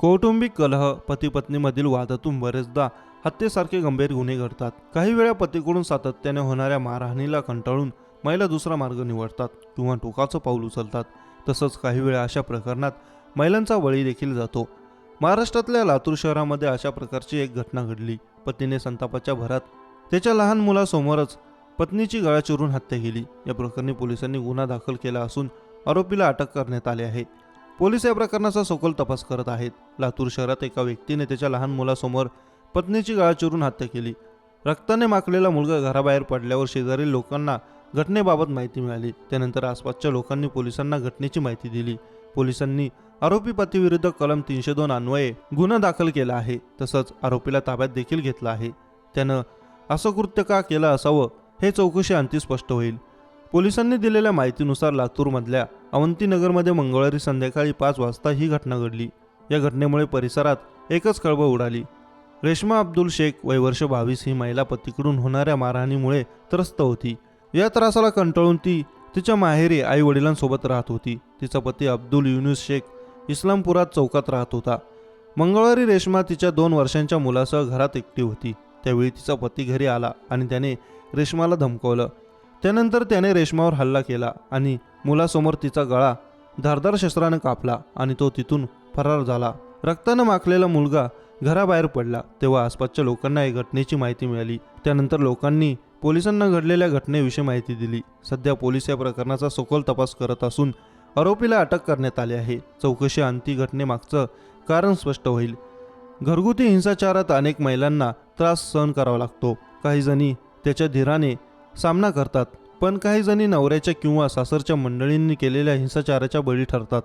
कौटुंबिक कलह पती पत्नीमधील वादातून बरेचदा हत्येसारखे गंभीर गुन्हे घडतात. काही वेळा पतीकडून सातत्याने होणाऱ्या मारहाणीला कंटाळून महिला दुसरा मार्ग निवडतात किंवा टोकाचं पाऊल उचलतात. तसंच काही वेळा अशा प्रकरणात महिलांचा बळी देखील जातो. महाराष्ट्रातल्या लातूर शहरामध्ये अशा प्रकारची एक घटना घडली. पतीने संतापाच्या भरात त्याच्या लहान मुलासमोरच पत्नीची गळा चिरून हत्या केली. या प्रकरणी पोलिसांनी गुन्हा दाखल केला असून आरोपीला अटक करण्यात आली आहे. पोलीस या प्रकरणाचा सखोल तपास करत आहेत. लातूर शहरात एका व्यक्तीने त्याच्या लहान मुलासमोर पत्नीची गळा चिरून हत्या केली. रक्ताने माखलेला मुलगा घराबाहेर पडल्यावर शेजारील लोकांना घटनेबाबत माहिती मिळाली. त्यानंतर आसपासच्या लोकांनी पोलिसांना घटनेची माहिती दिली. पोलिसांनी आरोपी पतीविरुद्ध कलम तीनशे दोन अन्वये गुन्हा दाखल केला आहे तसंच आरोपीला ताब्यात देखील घेतलं आहे. त्यानं असं कृत्य का केलं असावं हे चौकशी अंती स्पष्ट होईल. पोलिसांनी दिलेल्या माहितीनुसार लातूरमधल्या अवंतीनगरमध्ये मंगळवारी संध्याकाळी पाच वाजता ही घटना घडली. या घटनेमुळे परिसरात एकच कळबळ उडाली. रेश्मा अब्दुल शेख वय वर्ष बावीस ही महिला पतीकडून होणाऱ्या मारहाणीमुळे त्रस्त होती. या त्रासाला कंटाळून ती तिच्या माहेरी आई वडिलांसोबत राहत होती. तिचा पती अब्दुल युनुस शेख इस्लामपुरात चौकात राहत होता. मंगळवारी रेश्मा तिच्या दोन वर्षांच्या मुलासह घरात एकटी होती. त्यावेळी तिचा पती घरी आला आणि त्याने रेश्माला धमकवलं. त्यानंतर त्याने रेश्मावर हल्ला केला आणि मुलासमोर तिचा गळा धारदार शस्त्रानं कापला आणि तो तिथून फरार झाला. रक्तानं माखलेला मुलगा घराबाहेर पडला. तेव्हा आसपासच्या लोकांना या घटनेची माहिती मिळाली. त्यानंतर लोकांनी पोलिसांना घडलेल्या घटनेविषयी माहिती दिली. सध्या पोलीस या प्रकरणाचा सखोल तपास करत असून आरोपीला अटक करण्यात आली आहे. चौकशी अंती घटनेमागचं कारण स्पष्ट होईल. घरगुती हिंसाचारात अनेक महिलांना त्रास सहन करावा लागतो. काही जणी त्याच्या धीराने सामना करतात पण काही जणी नवऱ्याच्या किंवा सासरच्या मंडळींनी केलेल्या हिंसाचाराच्या बळी ठरतात.